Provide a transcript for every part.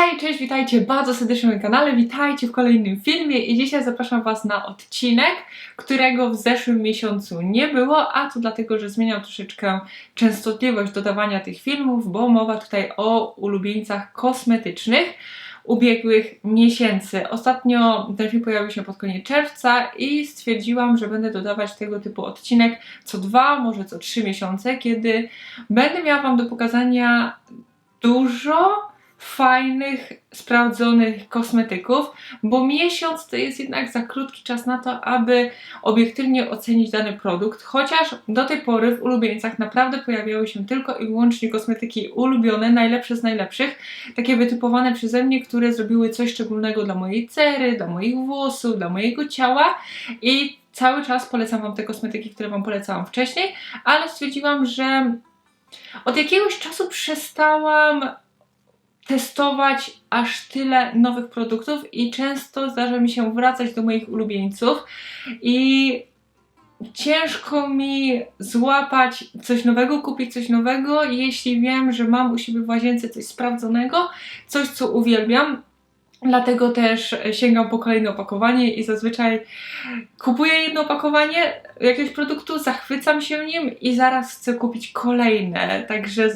Hej, cześć, witajcie bardzo serdecznie na kanale, witajcie w kolejnym filmie i dzisiaj zapraszam Was na odcinek, którego w zeszłym miesiącu nie było, a to dlatego, że zmieniam troszeczkę częstotliwość dodawania tych filmów, bo mowa tutaj o ulubieńcach kosmetycznych ubiegłych miesięcy. Ostatnio ten film pojawił się pod koniec czerwca i stwierdziłam, że będę dodawać tego typu odcinek co dwa, może co trzy miesiące, kiedy będę miała Wam do pokazania dużo fajnych, sprawdzonych kosmetyków, bo miesiąc to jest jednak za krótki czas na to, aby obiektywnie ocenić dany produkt, chociaż do tej pory w ulubieńcach naprawdę pojawiały się tylko i wyłącznie kosmetyki ulubione, najlepsze z najlepszych, takie wytypowane przeze mnie, które zrobiły coś szczególnego dla mojej cery, dla moich włosów, dla mojego ciała i cały czas polecam Wam te kosmetyki, które Wam polecałam wcześniej, ale stwierdziłam, że od jakiegoś czasu przestałam testować aż tyle nowych produktów i często zdarza mi się wracać do moich ulubieńców i ciężko mi złapać coś nowego, kupić coś nowego, jeśli wiem, że mam u siebie w łazience coś sprawdzonego, coś co uwielbiam. Dlatego też sięgam po kolejne opakowanie i zazwyczaj kupuję jedno opakowanie jakiegoś produktu, zachwycam się nim i zaraz chcę kupić kolejne. Także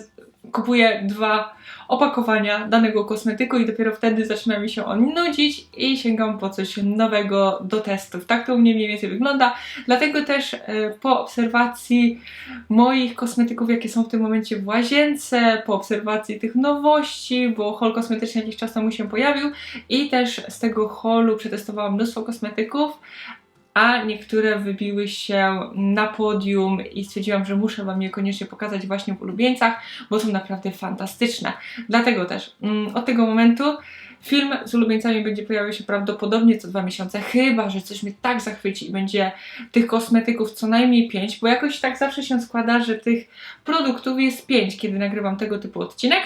kupuję dwa opakowania danego kosmetyku i dopiero wtedy zaczyna mi się on nudzić i sięgam po coś nowego do testów. Tak to u mnie mniej więcej wygląda. Dlatego też e, po obserwacji moich kosmetyków, jakie są w tym momencie w łazience, po obserwacji tych nowości, bo haul kosmetyczny jakiś czas temu się pojawił i też z tego holu przetestowałam mnóstwo kosmetyków, a niektóre wybiły się na podium i stwierdziłam, że muszę Wam je koniecznie pokazać właśnie w ulubieńcach, bo są naprawdę fantastyczne. Dlatego też mm, od tego momentu film z ulubieńcami będzie pojawiał się prawdopodobnie co dwa miesiące, chyba, że coś mnie tak zachwyci i będzie tych kosmetyków co najmniej pięć, bo jakoś tak zawsze się składa, że tych produktów jest pięć, kiedy nagrywam tego typu odcinek.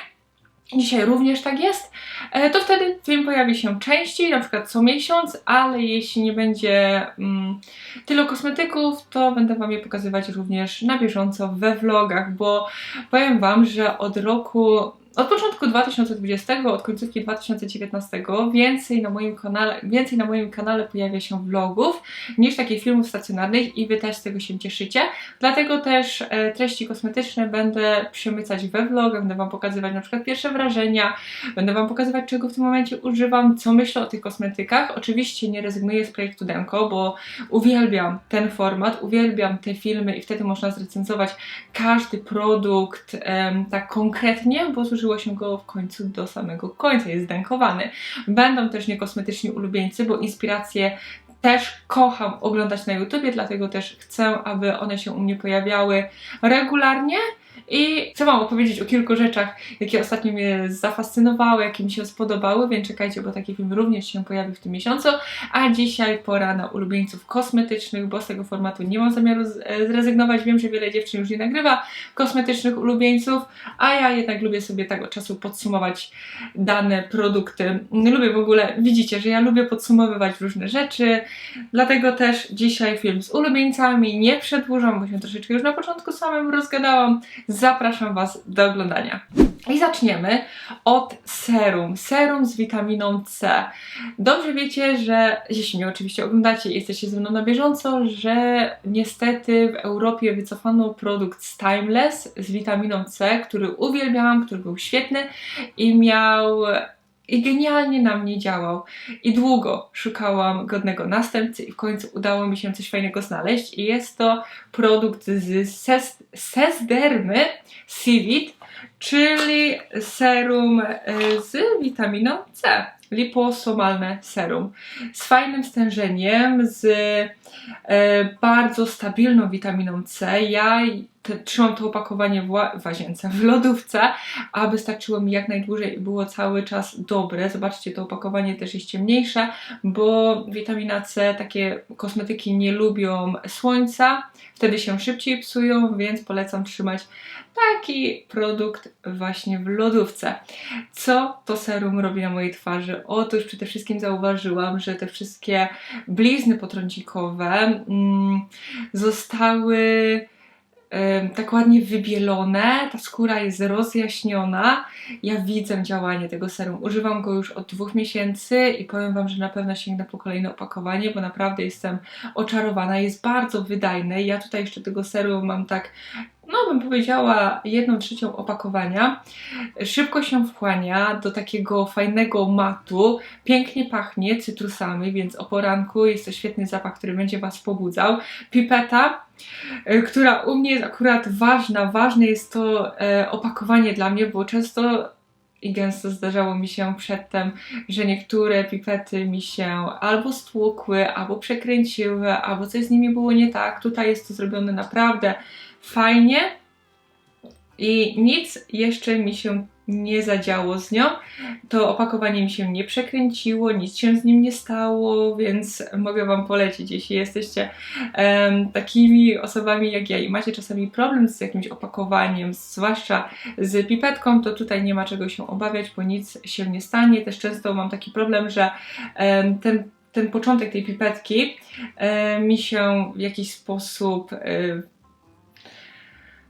Dzisiaj również tak jest, e, to wtedy film pojawi się częściej, na przykład co miesiąc, ale jeśli nie będzie mm, tylu kosmetyków, to będę Wam je pokazywać również na bieżąco we vlogach, bo powiem Wam, że od roku od początku 2020, od końcówki 2019 więcej na moim kanale, więcej na moim kanale pojawia się vlogów niż takich filmów stacjonarnych i Wy też z tego się cieszycie. Dlatego też e, treści kosmetyczne będę przemycać we vlogach, będę Wam pokazywać na przykład pierwsze wrażenia, będę Wam pokazywać czego w tym momencie używam, co myślę o tych kosmetykach. Oczywiście nie rezygnuję z projektu Denko, bo uwielbiam ten format, uwielbiam te filmy i wtedy można zrecenzować każdy produkt tak konkretnie, bo zużyłam dożyło się go w końcu do samego końca, jest zdankowany. Będą też niekosmetyczni ulubieńcy, bo inspiracje też kocham oglądać na YouTubie, dlatego też chcę, aby one się u mnie pojawiały regularnie. I chcę Wam opowiedzieć o kilku rzeczach, jakie ostatnio mnie zafascynowały, jakie mi się spodobały, więc czekajcie, bo taki film również się pojawi w tym miesiącu. A dzisiaj pora na ulubieńców kosmetycznych, bo z tego formatu nie mam zamiaru e, zrezygnować. Wiem, że wiele dziewczyn już nie nagrywa kosmetycznych ulubieńców, a ja jednak lubię sobie tak od czasu podsumować dane produkty. Lubię w ogóle, widzicie, że ja lubię podsumowywać różne rzeczy, dlatego też dzisiaj film z ulubieńcami. Nie przedłużam, bo się troszeczkę już na początku samym rozgadałam zapraszam Was do oglądania. I zaczniemy od serum. Serum z witaminą C. Dobrze wiecie, że jeśli mnie oczywiście oglądacie i jesteście ze mną na bieżąco, że niestety w Europie wycofano produkt z Timeless z witaminą C, który uwielbiałam, który był świetny i miał i genialnie na mnie działał. I długo szukałam godnego następcy i w końcu udało mi się coś fajnego znaleźć. I jest to produkt z ses Sesdermy Civit, czyli serum e, z witaminą C. Liposomalne serum. Z fajnym stężeniem, z e, bardzo stabilną witaminą C. Ja trzymam to opakowanie w, w łazience, w lodówce, aby starczyło mi jak najdłużej i było cały czas dobre. Zobaczcie, to opakowanie też jest ciemniejsze, bo witamina C, takie kosmetyki nie lubią słońca, wtedy się szybciej psują, więc polecam trzymać taki produkt właśnie w lodówce. Co to serum robi na mojej twarzy? Otóż przede wszystkim zauważyłam, że te wszystkie blizny potrącikowe mm, zostały tak ładnie wybielone, ta skóra jest rozjaśniona. Ja widzę działanie tego serum. Używam go już od dwóch miesięcy i powiem Wam, że na pewno sięgnę po kolejne opakowanie, bo naprawdę jestem oczarowana. Jest bardzo wydajny. Ja tutaj jeszcze tego serum mam tak, no bym powiedziała, jedną trzecią opakowania. Szybko się wchłania do takiego fajnego matu. Pięknie pachnie cytrusami, więc o poranku jest to świetny zapach, który będzie Was pobudzał. Pipeta, która u mnie jest akurat ważna. Ważne jest to e, opakowanie dla mnie, bo często i gęsto zdarzało mi się przedtem, że niektóre pipety mi się albo stłukły, albo przekręciły, albo coś z nimi było nie tak. Tutaj jest to zrobione naprawdę fajnie i nic jeszcze mi się nie zadziało z nią. To opakowanie mi się nie przekręciło, nic się z nim nie stało, więc mogę Wam polecić, jeśli jesteście em, takimi osobami jak ja i macie czasami problem z jakimś opakowaniem, zwłaszcza z pipetką, to tutaj nie ma czego się obawiać, bo nic się nie stanie. Też często mam taki problem, że em, ten ten początek tej pipetki e, mi się w jakiś sposób e,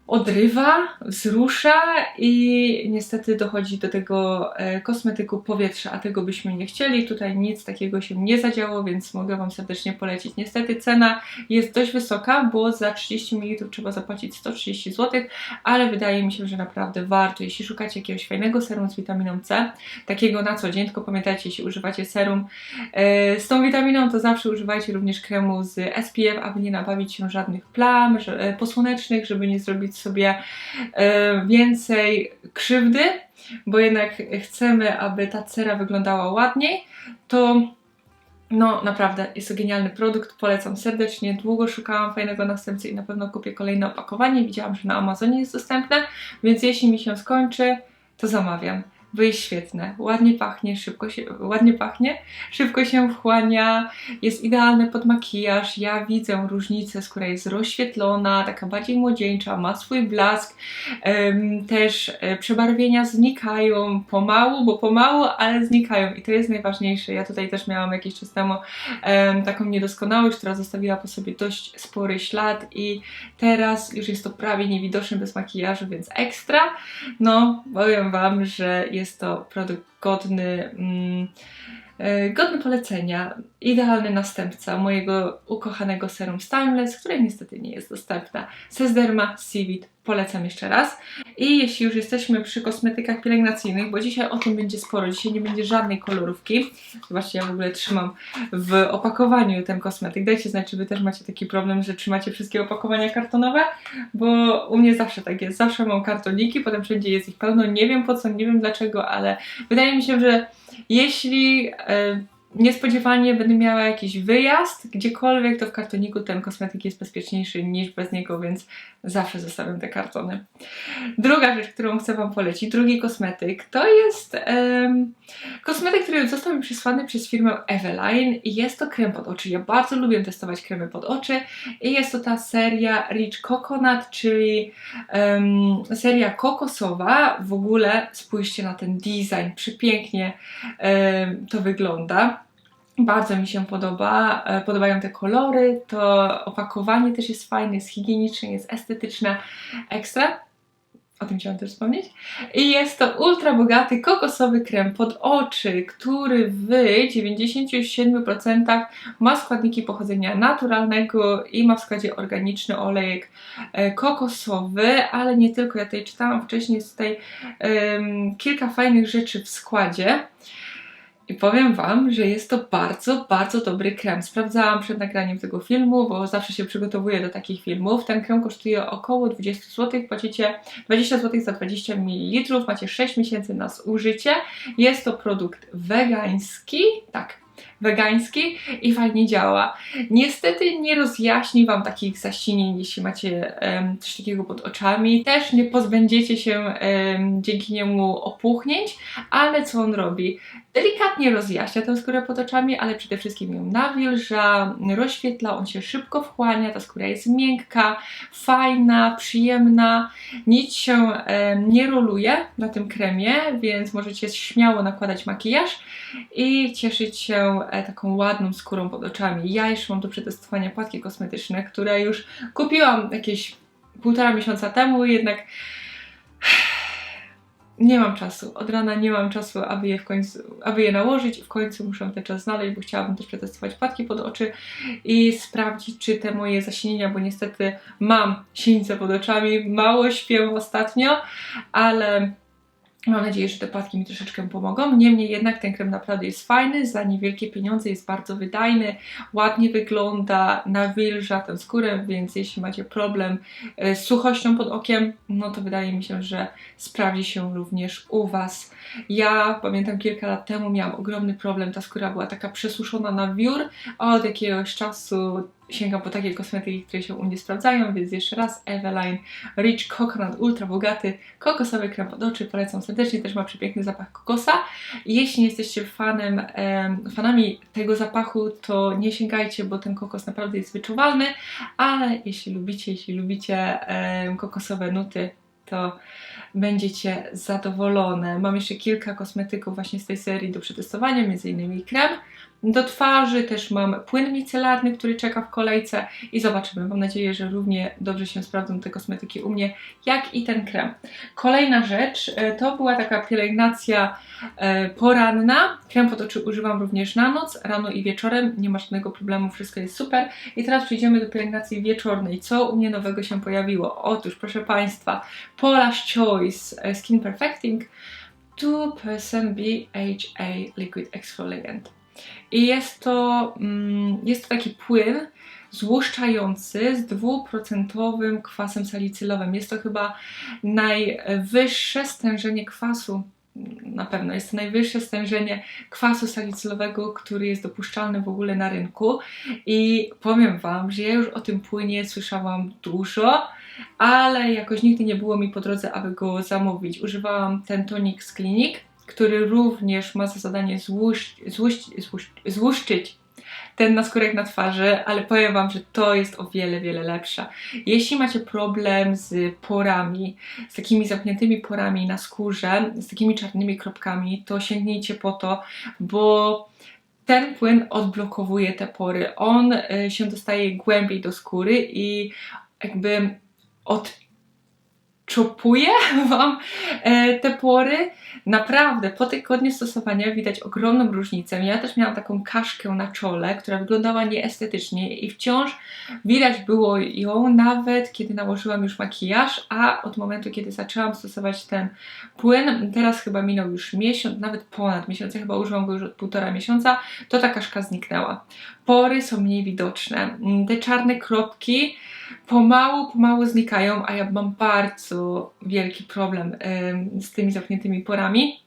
odrywa, wzrusza i niestety dochodzi do tego e, kosmetyku powietrza, a tego byśmy nie chcieli. Tutaj nic takiego się nie zadziało, więc mogę Wam serdecznie polecić. Niestety cena jest dość wysoka, bo za 30 ml trzeba zapłacić 130 zł, ale wydaje mi się, że naprawdę warto. Jeśli szukacie jakiegoś fajnego serum z witaminą C, takiego na co dzień, tylko pamiętajcie, jeśli używacie serum e, z tą witaminą, to zawsze używajcie również kremu z SPF, aby nie nabawić się żadnych plam e, posłonecznych, żeby nie zrobić sobie e, więcej krzywdy, bo jednak chcemy, aby ta cera wyglądała ładniej, to no naprawdę jest to genialny produkt, polecam serdecznie. Długo szukałam fajnego następcy i na pewno kupię kolejne opakowanie. Widziałam, że na Amazonie jest dostępne, więc jeśli mi się skończy, to zamawiam jest świetne. Ładnie pachnie, szybko się, ładnie pachnie, szybko się wchłania, jest idealne pod makijaż. Ja widzę różnicę, skóra jest rozświetlona, taka bardziej młodzieńcza, ma swój blask. Też e, przebarwienia znikają pomału, bo pomału, ale znikają i to jest najważniejsze. Ja tutaj też miałam jakiś czas temu em, taką niedoskonałość, która zostawiła po sobie dość spory ślad i teraz już jest to prawie niewidoczne bez makijażu, więc ekstra. No, powiem Wam, że jest to produkt godny, mm, e, godny polecenia. Idealny następca mojego ukochanego serum Timeless, które niestety nie jest dostępna. Sesderma Civit polecam jeszcze raz. I jeśli już jesteśmy przy kosmetykach pielęgnacyjnych, bo dzisiaj o tym będzie sporo, dzisiaj nie będzie żadnej kolorówki. Zobaczcie, ja w ogóle trzymam w opakowaniu ten kosmetyk. Dajcie znać, czy Wy też macie taki problem, że trzymacie wszystkie opakowania kartonowe, bo u mnie zawsze tak jest. Zawsze mam kartoniki, potem wszędzie jest ich pełno. Nie wiem po co, nie wiem dlaczego, ale wydaje mi się, że jeśli... e, niespodziewanie będę miała jakiś wyjazd gdziekolwiek, to w kartoniku ten kosmetyk jest bezpieczniejszy niż bez niego, więc zawsze zostawiam te kartony. Druga rzecz, którą chcę Wam polecić, drugi kosmetyk, to jest em, kosmetyk, który został mi przysłany przez firmę Eveline i jest to krem pod oczy. Ja bardzo lubię testować kremy pod oczy i jest to ta seria Rich Coconut, czyli em, seria kokosowa. W ogóle spójrzcie na ten design, przepięknie em, to wygląda. Bardzo mi się podoba, e, podobają te kolory, to opakowanie też jest fajne, jest higieniczne, jest estetyczne, ekstra. O tym chciałam też wspomnieć. I jest to ultra bogaty kokosowy krem pod oczy, który w 97% ma składniki pochodzenia naturalnego i ma w składzie organiczny olejek e, kokosowy, ale nie tylko. Ja tutaj czytałam wcześniej, jest tutaj em, kilka fajnych rzeczy w składzie. I powiem Wam, że jest to bardzo, bardzo dobry krem. Sprawdzałam przed nagraniem tego filmu, bo zawsze się przygotowuję do takich filmów. Ten krem kosztuje około 20 zł. Płacicie 20 zł za 20 ml. Macie 6 miesięcy na zużycie. Jest to produkt wegański. Tak, wegański i fajnie działa. Niestety nie rozjaśni Wam takich zasinień, jeśli macie em, coś takiego pod oczami. Też nie pozbędziecie się em, dzięki niemu opuchnięć, ale co on robi? Delikatnie rozjaśnia tę skórę pod oczami, ale przede wszystkim ją nawilża, rozświetla, on się szybko wchłania, ta skóra jest miękka, fajna, przyjemna, nic się em, nie roluje na tym kremie, więc możecie śmiało nakładać makijaż i cieszyć się taką ładną skórą pod oczami. Ja jeszcze mam do przetestowania płatki kosmetyczne, które już kupiłam jakieś półtora miesiąca temu, jednak nie mam czasu. Od rana nie mam czasu, aby je w końcu, aby je nałożyć. W końcu muszę ten czas znaleźć, bo chciałabym też przetestować płatki pod oczy i sprawdzić, czy te moje zasinienia, bo niestety mam sińce pod oczami, mało śpię ostatnio, ale Mam nadzieję, że te płatki mi troszeczkę pomogą. Niemniej jednak ten krem naprawdę jest fajny, za niewielkie pieniądze jest bardzo wydajny, ładnie wygląda, nawilża tę skórę, więc jeśli macie problem e, z suchością pod okiem, no to wydaje mi się, że sprawdzi się również u Was. Ja pamiętam kilka lat temu miałam ogromny problem, ta skóra była taka przesuszona na wiór, a od jakiegoś czasu sięgam po takie kosmetyki, które się u mnie sprawdzają, więc jeszcze raz Eveline Rich Coconut Ultra Bogaty kokosowy krem pod oczy, polecam serdecznie, też ma przepiękny zapach kokosa. Jeśli jesteście fanem, fanami tego zapachu, to nie sięgajcie, bo ten kokos naprawdę jest wyczuwalny, ale jeśli lubicie, jeśli lubicie kokosowe nuty, to będziecie zadowolone. Mam jeszcze kilka kosmetyków właśnie z tej serii do przetestowania, m.in. krem do twarzy, też mam płyn micelarny, który czeka w kolejce i zobaczymy. Mam nadzieję, że równie dobrze się sprawdzą te kosmetyki u mnie, jak i ten krem. Kolejna rzecz e, to była taka pielęgnacja e, poranna. Krem pod oczy używam również na noc, rano i wieczorem. Nie ma żadnego problemu, wszystko jest super. I teraz przejdziemy do pielęgnacji wieczornej. Co u mnie nowego się pojawiło? Otóż, proszę Państwa, Pola's Choice e, Skin Perfecting 2% BHA Liquid Exfoliant. I jest to, mm, jest to taki płyn złuszczający z dwuprocentowym kwasem salicylowym. Jest to chyba najwyższe stężenie kwasu na pewno jest to najwyższe stężenie kwasu salicylowego, który jest dopuszczalny w ogóle na rynku. I powiem Wam, że ja już o tym płynie słyszałam dużo, ale jakoś nigdy nie było mi po drodze, aby go zamówić. Używałam ten tonik z klinik który również ma za zadanie złuszczyć, ten naskórek na twarzy, ale powiem Wam, że to jest o wiele, wiele lepsze. Jeśli macie problem z porami, z takimi zamkniętymi porami na skórze, z takimi czarnymi kropkami, to sięgnijcie po to, bo ten płyn odblokowuje te pory. On y, się dostaje głębiej do skóry i jakby od czopuje Wam e, te pory. Naprawdę, po tygodniu stosowania widać ogromną różnicę. Ja też miałam taką kaszkę na czole, która wyglądała nieestetycznie i wciąż widać było ją nawet, kiedy nałożyłam już makijaż, a od momentu, kiedy zaczęłam stosować ten płyn, teraz chyba minął już miesiąc, nawet ponad miesiąc, ja chyba użyłam go już od półtora miesiąca, to ta kaszka zniknęła. Pory są mniej widoczne. Te czarne kropki pomału, pomału znikają, a ja mam bardzo wielki problem z tymi zamkniętymi porami.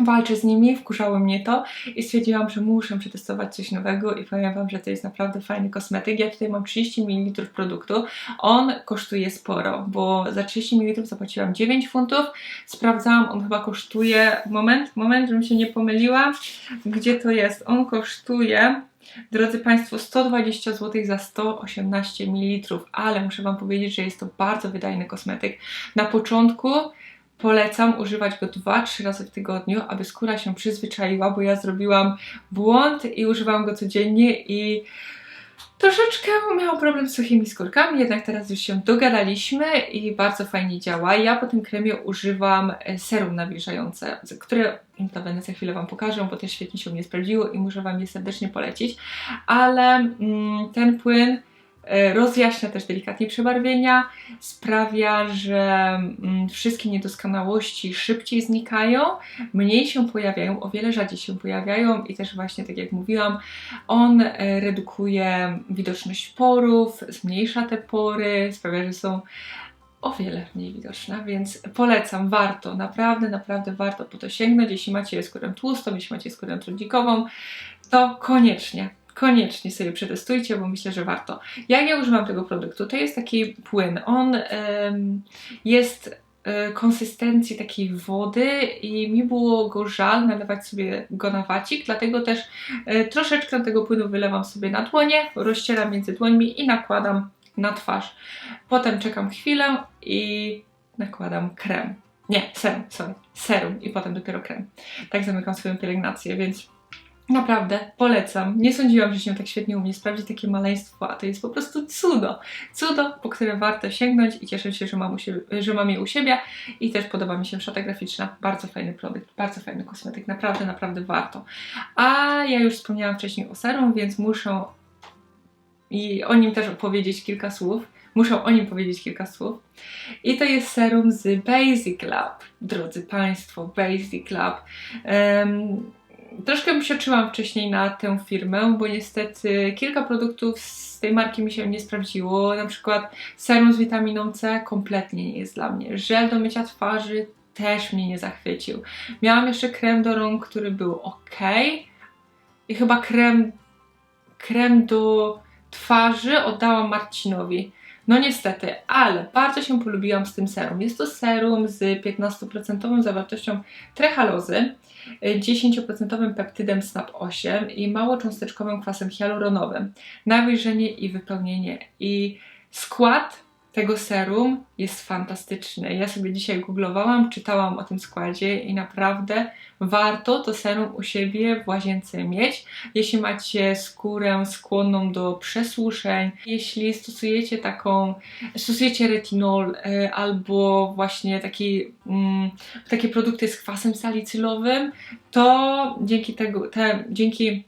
Walczę z nimi, wkurzało mnie to i stwierdziłam, że muszę przetestować coś nowego i powiem Wam, że to jest naprawdę fajny kosmetyk. Ja tutaj mam 30 ml produktu. On kosztuje sporo, bo za 30 ml zapłaciłam 9 funtów. Sprawdzałam, on chyba kosztuje, moment, moment, żebym się nie pomyliła, gdzie to jest. On kosztuje Drodzy Państwo, 120 zł za 118 ml, ale muszę Wam powiedzieć, że jest to bardzo wydajny kosmetyk. Na początku polecam używać go 2-3 razy w tygodniu, aby skóra się przyzwyczaiła, bo ja zrobiłam błąd i używam go codziennie i Troszeczkę miałam problem z suchymi skórkami, jednak teraz już się dogadaliśmy i bardzo fajnie działa. Ja po tym kremie używam e, serum nawilżające, które notabene za chwilę Wam pokażę, bo też świetnie się mnie sprawdziło i muszę Wam je serdecznie polecić. Ale mm, ten płyn rozjaśnia też delikatnie przebarwienia, sprawia, że mm, wszystkie niedoskonałości szybciej znikają, mniej się pojawiają, o wiele rzadziej się pojawiają i też właśnie tak jak mówiłam, on e, redukuje widoczność porów, zmniejsza te pory, sprawia, że są o wiele mniej widoczne, więc polecam, warto, naprawdę, naprawdę warto po to sięgnąć. Jeśli macie skórę tłustą, jeśli macie skórę trudnikową, to koniecznie koniecznie sobie przetestujcie, bo myślę, że warto. Ja używam tego produktu? To jest taki płyn. On ym, jest e, konsystencji takiej wody i mi było go żal nalewać sobie go na wacik, dlatego też y, troszeczkę tego płynu wylewam sobie na dłonie, rozcieram między dłońmi i nakładam na twarz. Potem czekam chwilę i nakładam krem. Nie, serum, sorry, serum i potem dopiero krem. Tak zamykam swoją pielęgnację, więc Naprawdę, polecam. Nie sądziłam, że się tak świetnie umie sprawdzić takie maleństwo, a to jest po prostu cudo. Cudo, po które warto sięgnąć i cieszę się, że mam, u siebie, że mam je u siebie i też podoba mi się szata graficzna. Bardzo fajny produkt, bardzo fajny kosmetyk, naprawdę, naprawdę warto. A ja już wspomniałam wcześniej o serum, więc muszę i o nim też opowiedzieć kilka słów. Muszę o nim powiedzieć kilka słów. I to jest serum z Basic Lab, drodzy Państwo, Basic Lab. Um, troszkę psioczyłam wcześniej na tę firmę, bo niestety kilka produktów z tej marki mi się nie sprawdziło. Na przykład serum z witaminą C kompletnie nie jest dla mnie. Żel do mycia twarzy też mnie nie zachwycił. Miałam jeszcze krem do rąk, który był ok. I chyba krem, krem do twarzy oddałam Marcinowi. No niestety, ale bardzo się polubiłam z tym serum. Jest to serum z 15% zawartością trechalozy, 10% peptydem SNAP8 i małocząsteczkowym kwasem hialuronowym. Nawilżenie i wypełnienie. I skład tego serum jest fantastyczny. Ja sobie dzisiaj googlowałam, czytałam o tym składzie i naprawdę warto to serum u siebie w łazience mieć. Jeśli macie skórę skłonną do przesłuszeń, jeśli stosujecie taką, stosujecie retinol y, albo właśnie taki, mm, takie produkty z kwasem salicylowym, to dzięki tego, te, dzięki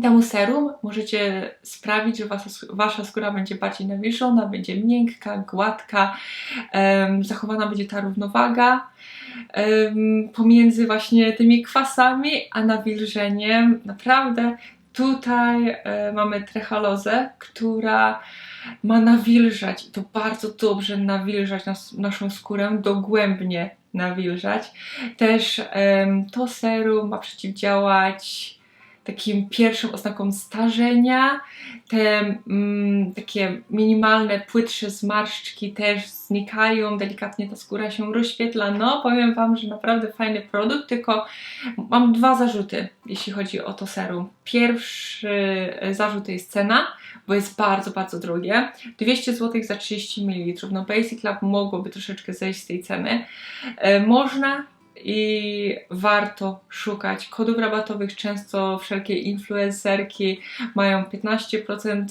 temu serum możecie sprawić, że wasza, wasza skóra będzie bardziej nawilżona, będzie miękka, gładka, um, zachowana będzie ta równowaga um, pomiędzy właśnie tymi kwasami a nawilżeniem. Naprawdę tutaj um, mamy trechalozę, która ma nawilżać i to bardzo dobrze nawilżać nas, naszą skórę, dogłębnie nawilżać. Też to serum ma przeciwdziałać takim pierwszym oznaką starzenia. Te mm, takie minimalne, płytsze zmarszczki też znikają, delikatnie ta skóra się rozświetla. No, powiem Wam, że naprawdę fajny produkt, tylko mam dwa zarzuty, jeśli chodzi o to serum. Pierwszy zarzut to jest cena, bo jest bardzo, bardzo drogie. 200 zł za 30 ml. No Basic Lab mogłoby troszeczkę zejść z tej ceny. E, można i warto szukać kodów rabatowych. Często wszelkie influencerki mają 15%,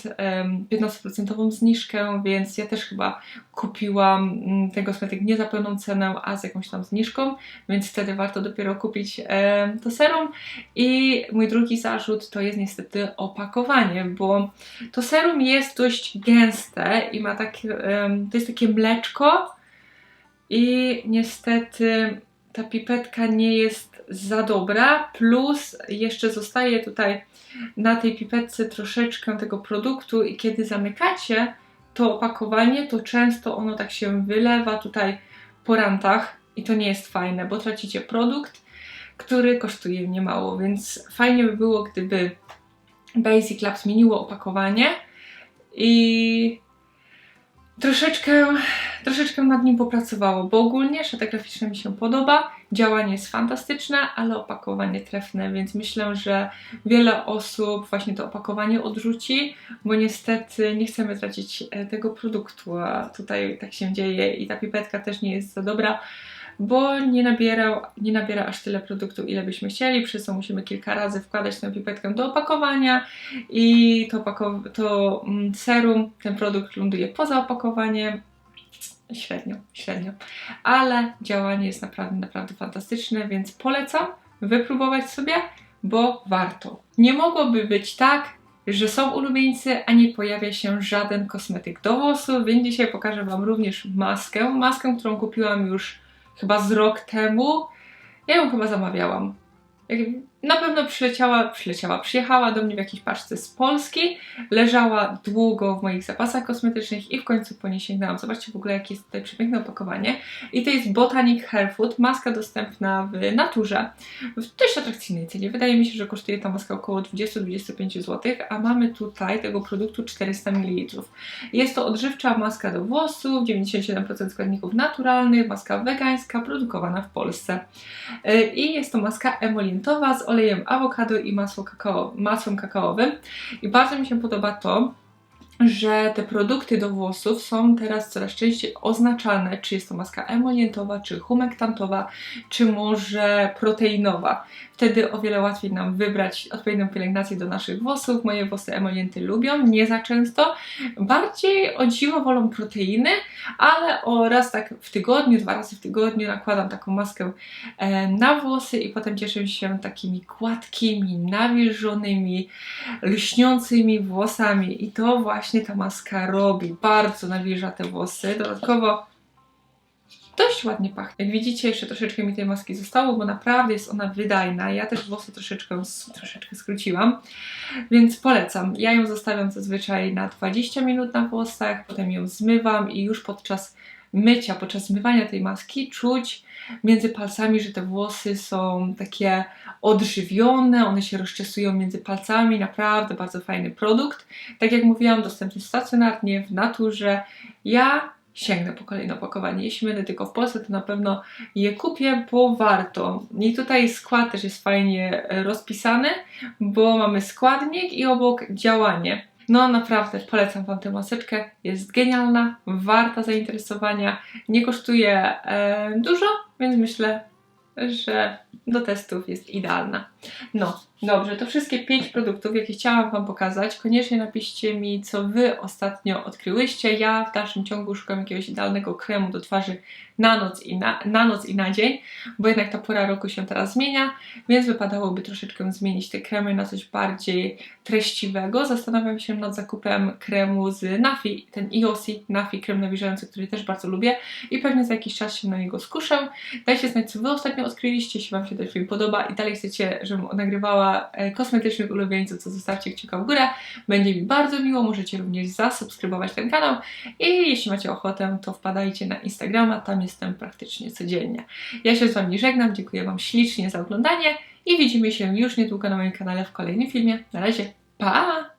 15% zniżkę, więc ja też chyba kupiłam mm, ten kosmetyk nie za pełną cenę, a z jakąś tam zniżką, więc wtedy warto dopiero kupić to serum. I mój drugi zarzut to jest niestety opakowanie, bo to serum jest dość gęste i ma takie, to jest takie mleczko i niestety ta pipetka nie jest za dobra, plus jeszcze zostaje tutaj na tej pipetce troszeczkę tego produktu i kiedy zamykacie to opakowanie, to często ono tak się wylewa tutaj po rantach i to nie jest fajne, bo tracicie produkt, który kosztuje niemało, więc fajnie by było, gdyby Basic Lab zmieniło opakowanie i troszeczkę, troszeczkę nad nim popracowało, bo ogólnie szata graficzna mi się podoba, działanie jest fantastyczne, ale opakowanie trefne, więc myślę, że wiele osób właśnie to opakowanie odrzuci, bo niestety nie chcemy tracić e, tego produktu, a tutaj tak się dzieje i ta pipetka też nie jest za dobra bo nie nabiera, nie nabiera aż tyle produktu, ile byśmy chcieli, przez co musimy kilka razy wkładać tę pipetkę do opakowania i to, to mm, serum, ten produkt ląduje poza opakowaniem. Średnio, średnio. Ale działanie jest naprawdę, naprawdę fantastyczne, więc polecam wypróbować sobie, bo warto. Nie mogłoby być tak, że są ulubieńcy, a nie pojawia się żaden kosmetyk do włosów, więc dzisiaj pokażę Wam również maskę. Maskę, którą kupiłam już chyba z rok temu. Ja ją chyba zamawiałam. Na pewno przyleciała, przyleciała, przyjechała do mnie w jakiejś paczce z Polski, leżała długo w moich zapasach kosmetycznych i w końcu po nie sięgnęłam. Zobaczcie w ogóle, jakie jest tutaj przepiękne opakowanie. I to jest Botanic Hair Food, maska dostępna w naturze, w dość atrakcyjnej cenie. Wydaje mi się, że kosztuje ta maska około 20-25 zł, a mamy tutaj tego produktu 400 ml. Jest to odżywcza maska do włosów, 97% składników naturalnych, maska wegańska, produkowana w Polsce. Y, I jest to maska emolientowa z olejem awokado i masło kakao, masłem kakaowym. I bardzo mi się podoba to, że te produkty do włosów są teraz coraz częściej oznaczane, czy jest to maska emolientowa, czy humektantowa, czy może proteinowa. Wtedy o wiele łatwiej nam wybrać odpowiednią pielęgnację do naszych włosów. Moje włosy emolienty lubią, nie za często. Bardziej o dziwo wolą proteiny, ale o raz tak w tygodniu, dwa razy w tygodniu nakładam taką maskę e, na włosy i potem cieszę się takimi gładkimi, nawilżonymi, lśniącymi włosami. I to właśnie ta maska robi. Bardzo nawilża te włosy. Dodatkowo dość ładnie pachnie. Jak widzicie, jeszcze troszeczkę mi tej maski zostało, bo naprawdę jest ona wydajna. Ja też włosy troszeczkę, troszeczkę skróciłam, więc polecam. Ja ją zostawiam zazwyczaj na 20 minut na włosach, potem ją zmywam i już podczas mycia, podczas zmywania tej maski czuć między palcami, że te włosy są takie odżywione, one się rozczesują między palcami. Naprawdę bardzo fajny produkt. Tak jak mówiłam, dostępny stacjonarnie, w naturze. Ja sięgnę po kolejne opakowanie. Jeśli będę tylko w Polsce, to na pewno je kupię, bo warto. I tutaj skład też jest fajnie e, rozpisany, bo mamy składnik i obok działanie. No naprawdę polecam Wam tę maseczkę, jest genialna, warta zainteresowania, nie kosztuje e, dużo, więc myślę, że do testów jest idealna. No, dobrze, to wszystkie pięć produktów, jakie chciałam Wam pokazać. Koniecznie napiszcie mi, co Wy ostatnio odkryłyście. Ja w dalszym ciągu szukam jakiegoś idealnego kremu do twarzy na noc i na, na noc i na dzień, bo jednak ta pora roku się teraz zmienia, więc wypadałoby troszeczkę zmienić te kremy na coś bardziej treściwego. Zastanawiam się nad zakupem kremu z Nafi, ten EOC Nafi krem nawilżający, który też bardzo lubię i pewnie za jakiś czas się na niego skuszę. Dajcie znać, co Wy ostatnio odkryliście, jeśli Wam się ten film podoba i dalej chcecie, żebym nagrywała e, kosmetycznych ulubieńców, to zostawcie kciuka w górę. Będzie mi bardzo miło, możecie również zasubskrybować ten kanał i jeśli macie ochotę, to wpadajcie na Instagrama, tam jestem praktycznie codziennie. Ja się z Wami żegnam, dziękuję Wam ślicznie za oglądanie i widzimy się już niedługo na moim kanale w kolejnym filmie. Na razie, pa!